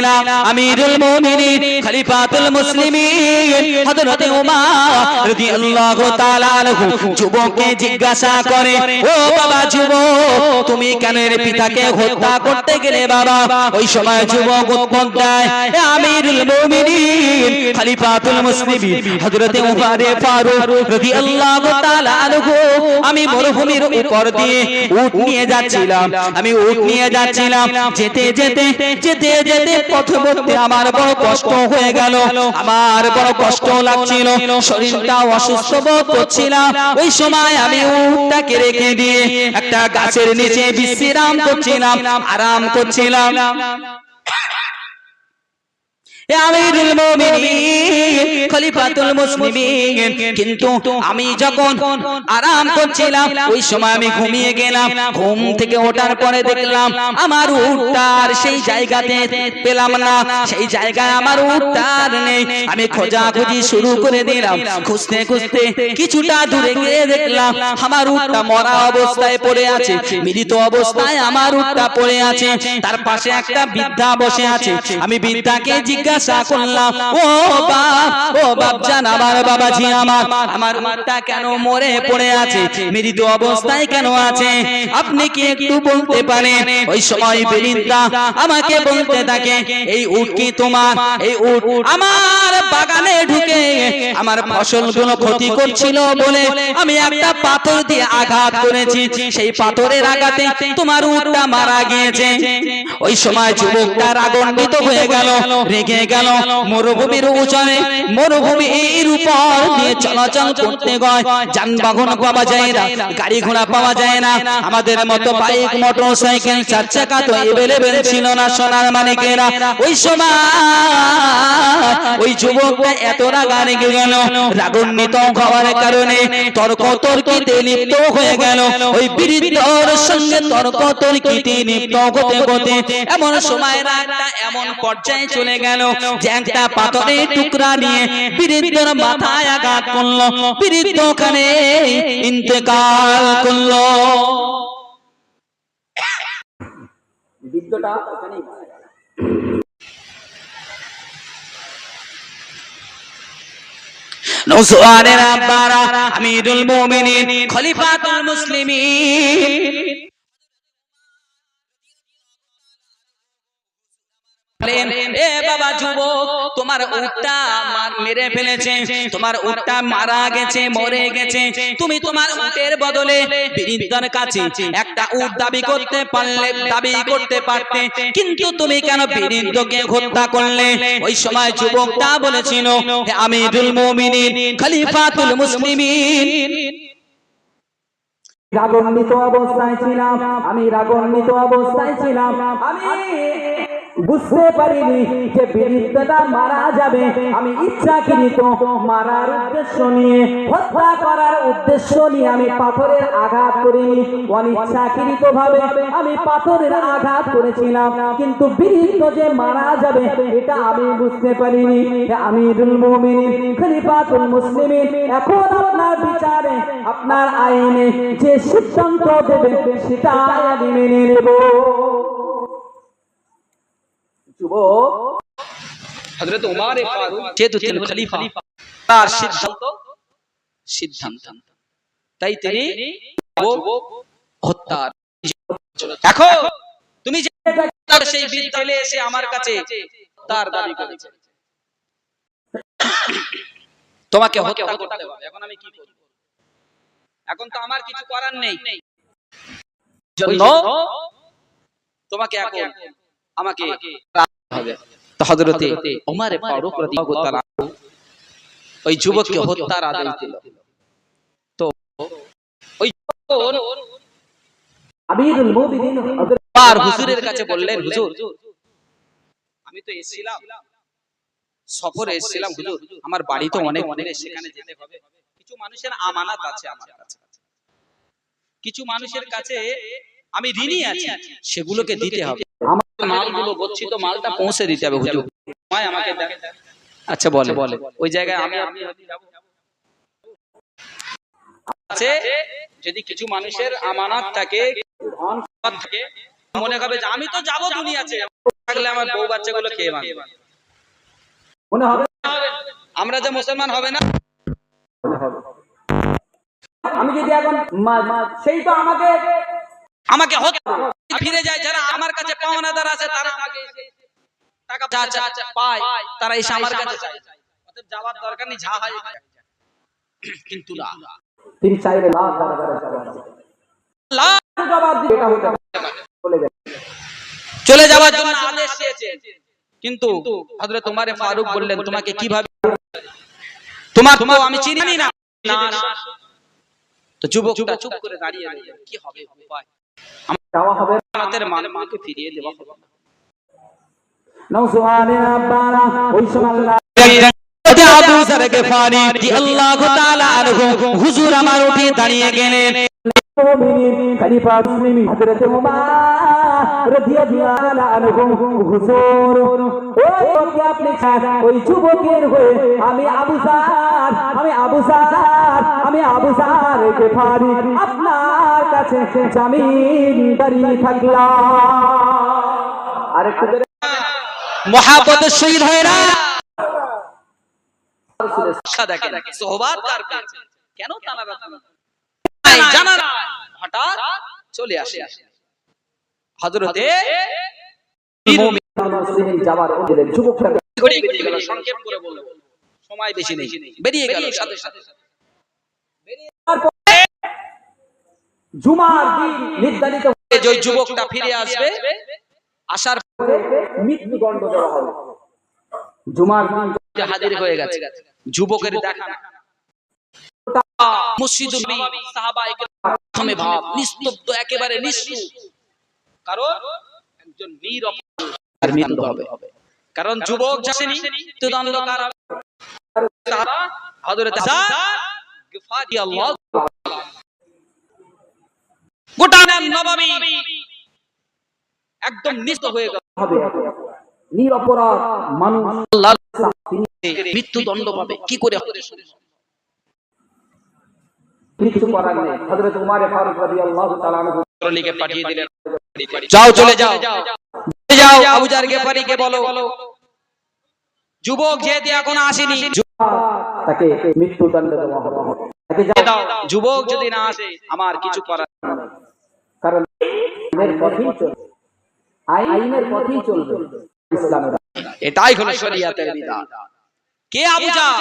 ছিলাম আমিরুল মুমিনিন, খলিফাতুল মুসলিমিন, হযরত উমর রাদিয়াল্লাহু তাআলা আনহু যুবককে জিজ্ঞাসা করে, ও বাবা যুবক, তুমি কেন এর পিতাকে হত্যা করতে গেলে বাবা? ওই সময় যুবক উত্তর দেয় আমিরুল মুমিনিন, খলিফাতুল মুসলিমিন, হযরত উমর ফারুক রাদিয়াল্লাহু তাআলা আনহু। আমি মরুভূমির উপর দিয়ে উট নিয়ে যাচ্ছিলাম, আমি উট নিয়ে যাচ্ছিলাম, যেতে যেতে যেতে যেতে পথে পথে আমার বড় কষ্ট হয়ে গেল। আমার বড় কষ্ট লাগছিল। শরীরটা অসুস্থ বোধ করছিলাম। ওই সময় আমি উটটাকে রেখে দিয়ে একটা গাছের নিচে বিশ্রাম করছিলাম, আরাম করছিলাম। আমিরুল মুমিনিন খলিফাতুল মুসলিমিন। কিন্তু আমি যখন আরাম করছিলাম ওই সময় আমি ঘুমিয়ে গেলাম ঘুম থেকে ওঠার পরে দেখলাম আমার উটটার সেই জায়গাতে পেলাম না সেই জায়গায় আমার উটটার নেই। আমি খোঁজাখুঁজি শুরু করে দিলাম খুঁজতে খুঁজতে কিছুটা দূরে গিয়ে দেখলাম আমার উটটা মরা অবস্থায় পড়ে আছে মৃত অবস্থায় আমার উটটা পড়ে আছে তার পাশে একটা বৃদ্ধা বসে আছে। আমি বৃদ্ধাকে জিজ্ঞাসা করলাম। ও বাপ ও বাপ, জান আমার বাবাজি আমার। আমার উটটা কেন মরে পড়ে আছে? মৃত অবস্থায় কেন আছে? আপনি কি একটু বলতে পারেন? ওই সময় বৃদ্ধা আমাকে বলতে থাকে, এই উট কি তোমার? এই উট আমার বাগানে ঢুকে আমার ফসলগুলো ক্ষতি করছিল বলে আমি একটা পাথর দিয়ে আঘাত করেছি। সেই পাথরের আঘাতে তোমার উটটা মারা গিয়েছে। ওই সময় যুবকটা রাগান্বিত হয়ে গেল, রেগে গেল। মরুভূমির উচনে মরুভূমির উপর দিয়ে চলাচল করতে গয়। যানবাহন পাওয়া যায় না, গাড়ি ঘোড়া পাওয়া যায় না। আমাদের মতো বাইক মোটর সাইকেল চার চাকা তো এভেলেবেল ছিল না সোনার মানিকেরা ওই সময় ওই যুবকটা এত রাগা রেগে গেল, রাগান্বিত হওয়ার কারণে তর্ক তর্কিতে লিপ্ত হয়ে গেল। ওই বৃদ্ধর সঙ্গে তর্ক তর্কিতে লিপ্ত হতে হতে এমন সময় রাগটা এমন পর্যায়ে চলে গেল। যে একটা পাথরের টুকরা নিয়ে বৃদ্ধর মাথায় আঘাত করল। বৃদ্ধ ওখানে ইন্তেকাল করল। বৃদ্ধটা ওখানেই মারা আব্বারা আমিরুল মুমিনিন খলিফাতুল মুসলিমিন। বলেন, এ বাবা যুবক তোমার উটটা মার মেরে ফেলেছে তোমার উটটা মারা গেছে মরে গেছে। তুমি তোমার উটের বদলে বৃদ্ধর কাছে একটা উট দাবি করতে পারলে দাবি করতে পারতে। কিন্তু তুমি কেন বৃদ্ধকে হত্যা করলে? ওই সময় যুবকটা বলেছিল হে আমিরুল মুমিনিন খলিফাতুল মুসলিমিন। রাগান্বিত অবস্থায় ছিলাম আমি রাগান্বিত অবস্থায় ছিলাম আমি বুঝতে পারিনি যে বৃদ্ধটা মারা যাবে। আমি ইচ্ছাকৃত মারার উদ্দেশ্য নিয়ে, হত্যা করার উদ্দেশ্য নিয়ে আমি পাথরের আঘাত করিনি। অনিচ্ছাকৃত ভাবে আমি পাথরের আঘাত করেছিলাম। কিন্তু বৃদ্ধ যে মারা যাবে, এটা আমি বুঝতে পারিনি। আমি মুমিনিন, খলিফাতুল মুসলিমিন, এখন আপনার বিচারে, আপনার আইনে যে সিদ্ধান্ত দেবে সেটা আমি মেনে নেব। হযরত উমর ফারুক যেহেতু তিনি খলিফা তার সিদ্ধান্ত সিদ্ধান্ত। তাই তিনি হত্যা এখন তুমি যে সেই ছেলে এসে আমার কাছে তার দাবি করেছে। তোমাকে হত্যা করতে হবে। এখন আমি কি করব? এখন তো আমার কিছু করার নেই। জন্য তোমাকে এখন আমাকে হবে। হযরতে ওমর ফারুক রাদিয়াল্লাহু তাআলা ওই যুবককে হত্যার আদেশ দিল। তো ওই আমিরুল মুমিনিন হযরত হুজুরের কাছে বললেন হুজুর আমি তো এসেছিলাম। সফরে এসেছিলাম হুজুর। আমার বাড়ি তো অনেক দূরে সেখানে যেতে হবে। কিছু মানুষের আমানত আছে আমার কাছে। কিছু মানুষের কাছে আমি ঋণী আছি। সেগুলোকে দিতে হবে। আমার মালগুলো গচ্ছিত মালটা পৌঁছে দিতে হবে হুজুর। সময় আমাকে আচ্ছা বলে বলে ওই জায়গায় আমি আপনি যদি আছে যদি কিছু মানুষের আমানত থাকে ধন সম্পদ থাকে মনে হবে যে আমি তো যাব দুনিয়াতে। থাকলে আমার বউ বাচ্চাগুলো খেয়ে মারবে মনে হবে আমরা যে মুসলমান হবে না? আমি যদি এখন সেই তো আমাকে আমাকে ফিরে যায় যারা আমার কাছে পাওনাদার আছে তারা আমাকে টাকা যা যা যা পায় তারা এসে আমার কাছে যাওয়ার দরকার নেই যা হয় কিন্তু না। তিনি চাইলে দ্বারা দ্বারা। চলে যাওয়ার জন্য আদেশ দিয়েছে। কিন্তু হযরত তোমার ফারুক বললেন তোমাকে কীভাবে তোমার তোমার আমি চিনি না। তো যুবকটা চুপ করে দাঁড়িয়ে। কি হবে? উপায়? যাওয়া হবে আমাদের মানবকে ফিরিয়ে দেওয়া হবে না। আব্বারা ওই সময় আল্লাহ আবু গেফারি তাআলা আনহু হুজুর আমার উঠে দাঁড়িয়ে গেলেন। মুমিনিন খলিফা মুসলিমিন হযরত উমর রাদিয়াল্লাহু আনহু হুজুর ওকে আপনি ওই যুবকের হয়ে আমি আবু সার আমি আবু সার আমি আবু সার গেফারি আপনার কাছে জামিন দাঁড়িয়ে থাকলাম। আরেকটু করে শহীদ হয় না দেখেন সোহবাত কার পেয়েছে? কেন তানারা জানা হঠাৎ চলে আসে। হযরতে মুমিন মুসলিমিন যাবার ওদের যুবকটাকে গড়িয়ে বেরিয়ে গেল সংক্ষেপ করে বলব। সময় বেশি নেই। বেরিয়ে গেল সাথে সাথে। জুমার দিন নির্ধারিত যে যুবকটা ফিরে আসবে আসার মৃত্যুদণ্ড দেওয়া হবে। জুমার দিন হাজির হয়ে গেছে। যুবকের দেখা প্রথমে ভাব নিস্তব্ধ একেবারে কারণ একজন বীর আর মৃত্যু হবে। কারণ যুবক যাসেনি মৃত্যুদণ্ড কার হযরত হাসান আল্লাহ গোটা নববী। একদম নিস্ত হয়ে গেল। নিরপরাধ মানুষ মৃত্যুদণ্ড পাবে। কি করে কিছু করার নেই। হযরত উমার ফারুক রাদিয়াল্লাহু তাআলা লিখে পাঠিয়ে দিলেন। যাও চলে যাও। যাও। আবু জার গেফারিকে বলো। যুবক যেহেতু এখন আসেনি তাকে মৃত্যুদণ্ড দেওয়া হবে। তাকে যাও। দাও যুবক যদি না আসে আমার কিছু করার কারণ আইনের পথেই চলবে। আইনের পথেই চলবে। ইসলামের এটাই হলো শরিয়াতের বিধান কে আবু জার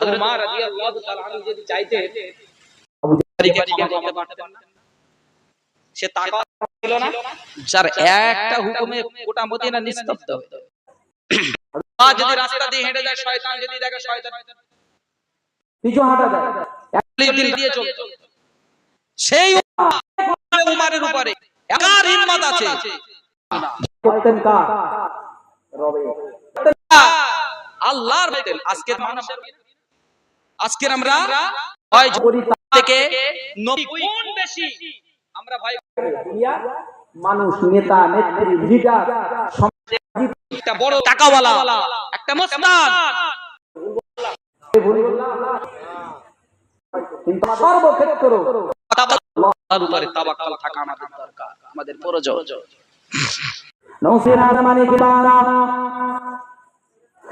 হযরত উমর রাদিয়াল্লাহু তাআলা আনহু যদি চাইতে আবু করতে পারতেন না। সে তাকাত ছিল না? যার একটা হুকুমে গোটা মদিনা নিস্তব্ধ হয়ে যাবে। যদি রাস্তা দিয়ে হেঁটে যায় শয়তান যদি দেখে শয়তান পিছু হাঁটা যায়। পুলিশ দিল দিয়ে চলতো। সেই উমারের উপরে একার হিম্মত আছে। করতেন কার? আল্লাহর বাইতেন মানুষের আমরা হয় করি থেকে নবী কোন বেশি? আমরা ভয় মানুষ নেতা নেত্রী লিডার সমাজে একটা বড় টাকাওয়ালা একটা কিন্তু সর্বক্ষেত্র আল্লাহর উপরে তাওয়াক্কাল থাকা আমাদের দরকার আমাদের প্রয়োজন। নৌসিরার মানিক বারা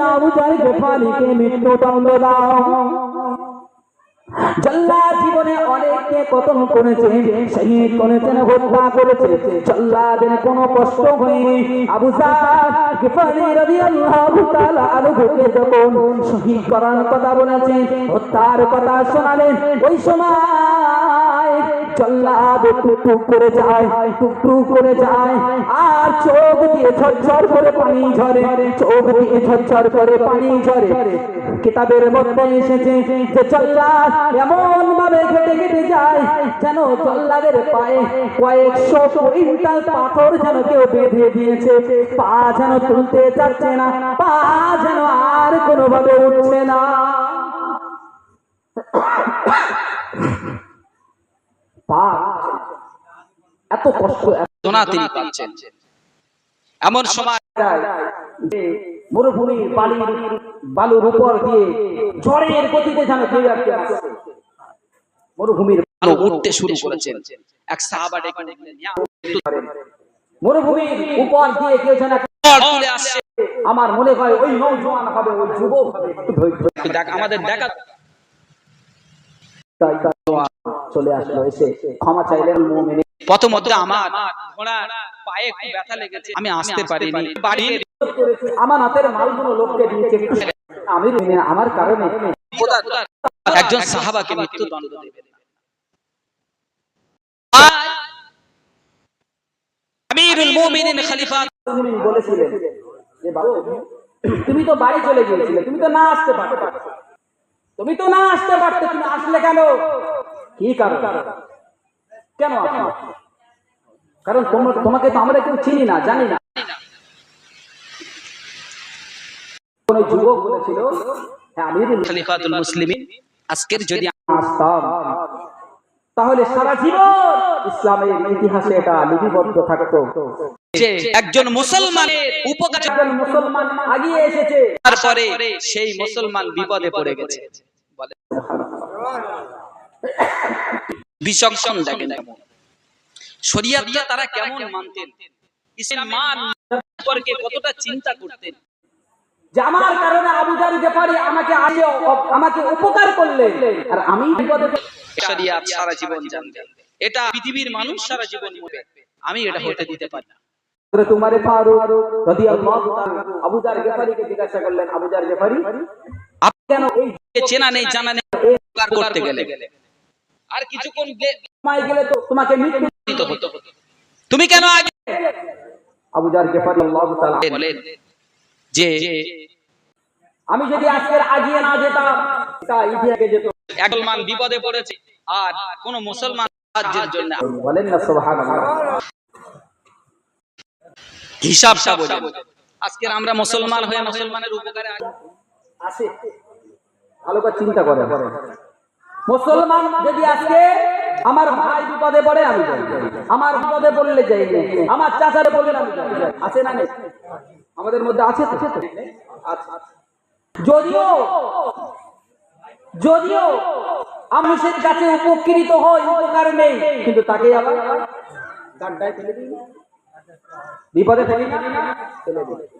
যাও উজাই গেফালিকে মৃত্যুদণ্ড দাও জল্লাদ জীবনে অনেককে কতল করেছে শহীদ করেছেন হত্যা করেছে জল্লাদের কোনো কষ্ট হয়নি আবু গিফারি রাদিয়াল্লাহু তাআলা আনহুকে যখন শহীদ করার কথা বলেছে হত্যার কথা শোনালেন ওই সময় জল্লাদ টুক টুক করে যায় টুক টুক করে যায়। আর চোখ দিয়ে ঝরঝর করে পানি ঝরে, চোখ দিয়ে ঝরঝর করে পানি ঝরে। কিতাবের মধ্যে এসেছে যে জল্লাদ এমন ভাবে কেটে কেটে যায় যেন জল্লাদের পায়ে কয়েকশো কুইন্টাল পাথর যেন কেউ বেঁধে দিয়েছে। পা যেন তুলতে চাচ্ছে না, পা যেন আর কোনোভাবে উঠছে না। এত কষ্ট দোনা তিনি পাচ্ছেন। এমন সময় মরুভূমির বালির বালুর উপর দিয়ে ঝড়ের গতিতে যেন মরুভূমির উঠতে শুরু করেছেন। এক সাহাবা ডেকে মরুভূমির উপর দিয়ে কেউ যেন আমার মনে হয় ওই নৌজওয়ান হবে ওই যুবক হবে। ধৈর্য দেখ আমাদের দেখা তাই চলে আসলো এসে। ক্ষমা চাইলেন মুমিনে। প্রথমত আমার ঘোড়ার পায়ে একটু ব্যথা লেগেছে। আমি আসতে পারিনি। আমার হাতের মালগুলো লোককে দিয়েছে। আমি আমার কারণে। একজন সাহাবাকে মৃত্যুদণ্ড দেবেন। আমিরুল মুমিনিন খলিফা। বলেছিলেন যে বাবু তুমি তো বাড়ি চলে গিয়েছিলে। তুমি তো না আসতে পারতে তুমি তো না আসতে পারতে তুমি আসলে কেন? কি কারণ? কেন কারণ তোমাকে তো আমরা কেউ চিনি না জানি না। কোন যুবক বলেছিল হ্যাঁ আমি যদি খলিফাতুল মুসলিমিন আজকের যদি আসতাম তাহলে সারা জীবন ইসলামের ইতিহাসে এটা লিপিবদ্ধ থাকতো। যে একজন মুসলমানের উপকার মুসলমান আগিয়ে এসেছে। তারপরে সেই মুসলমান বিপদে পড়ে গেছে। বলে। বিচক্ষণ দেখেন শরিয়াতটা তারা কেমন মানতেন? ইসলাম সম্পর্কে কতটা চিন্তা করতেন? যে আমার কারণে আবু জারি আমাকে আগে আমাকে উপকার আর আমি বিপদে শরিয়াত সারা জীবন জানবে। এটা পৃথিবীর মানুষ সারা জীবন মরবে আমি এটা হতে দিতে পারি না। তোমারে ফারুক রাদিয়াল্লাহু তাআলা আবু জার গেফারিকে জিজ্ঞাসা করলেন আবু জার গেফারি কেন চেনা নেই জানা নেই করতে গেলে। আর কিছুক্ষণ সময় গেলে তো তোমাকে মৃত্যু দিতে হতো। তুমি কেন আগে আবু জার গেফারি আল্লাহু তাআলা বলেন যে আমি যদি আজকের আগিয়ে না যেতাম তা ইতিহাসে যেত। একদল বিপদে পড়েছে আর কোন মুসলমান সাহায্যের জন্য বলেন না সুবহানাল্লাহ। হিসাবটা বোঝে আজকের আমরা মুসলমান হয়ে মুসলমানের উপকারে আছি। আসে ভালো করে চিন্তা করে। মুসলমান যদি আজকে আমার ভাই বিপদে পড়ে, আমি আমার বিপদে পড়লে যাই। আমার চাচারে বললে আমি আছে না আমাদের মধ্যে আছে তো? আছে। যদিও যদিও মানুষের কাছে উপকৃত হয় উপকার নেই কিন্তু তাকে আবার গাড্ডায় ফেলে দিই। বিপদে ফেলে দিই।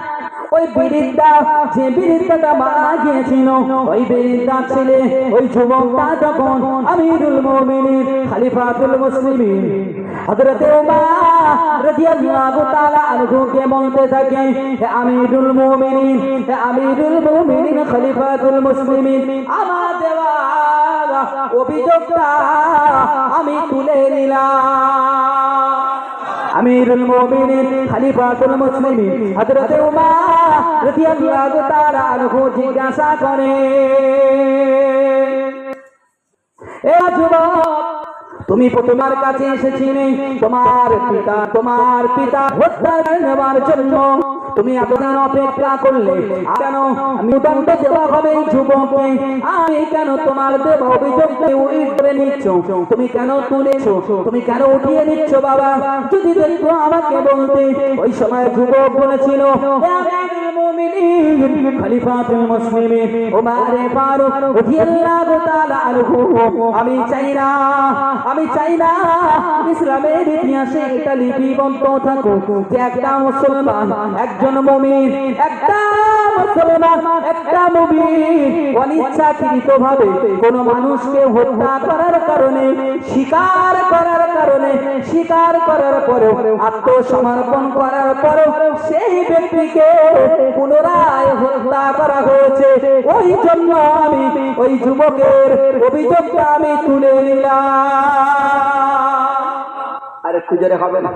ওই বীরিন্দা যে বীরিন্দাটা মারা গিয়েছিল, ওই বীরিন্দা ছেলে, ওই যুবকটা তখন আমিরুল মুমিনিন, খলিফাতুল মুসলিমিন, হযরত ওমর রাদিয়াল্লাহু তাআলা আনহুকে বলতে থাকে, হে আমিরুল মুমিনিন, হে আমিরুল মুমিনিন, খলিফাতুল মুসলিমিন, আমার দেওয়া অভিযোগটা আমি তুলে নিলাম। আমিরুল মুমিনিন খলিফাতুল মুসলিমিন হযরত উমর রাদিয়াল্লাহু তাআলা আনহু জিজ্ঞাসা করে এ যুবক তুমি তোমার কাছে এসেছিলে তোমার পিতা তোমার পিতা হত্যা নেওয়ার জন্য তুমি এতদিন অপেক্ষা করলে কেন? আমি দণ্ড দেওয়া হবে এই যুবককে আমি কেন তোমার দেব অভিযোগকে উঠে নিচ্ছ? তুমি কেন তুলেছো? তুমি কেন উঠিয়ে নিচ্ছ বাবা? যদি দেখো আমাকে বলতে ওই সময় যুবক বলেছিল "হে আমিরুল মুমিনিন, খলিফাতুল মুসলিমিন ওমরে ফারুক রাদিয়াল্লাহু তাআলা আনহু আমি চাই না আমি চাই না ইসলামের ইতিহাসে এটা লিপিবদ্ধ থাকুক একটা মুসলমান একজন একজন মুমিন, একটা মুসলমান, একটা মুমিন অনিচ্ছাকৃত ভাবে কোন মানুষকে হত্যা করার কারণে স্বীকার করার কারণে স্বীকার করার পরে আত্মসমর্পণ করার পরে সেই ব্যক্তিকে পুনরায় হত্যা করা হয়েছে। ওই জন্য আমি ওই যুবকের অভিযোগটা আমি তুলে নিলাম। আর জোরে হবে না?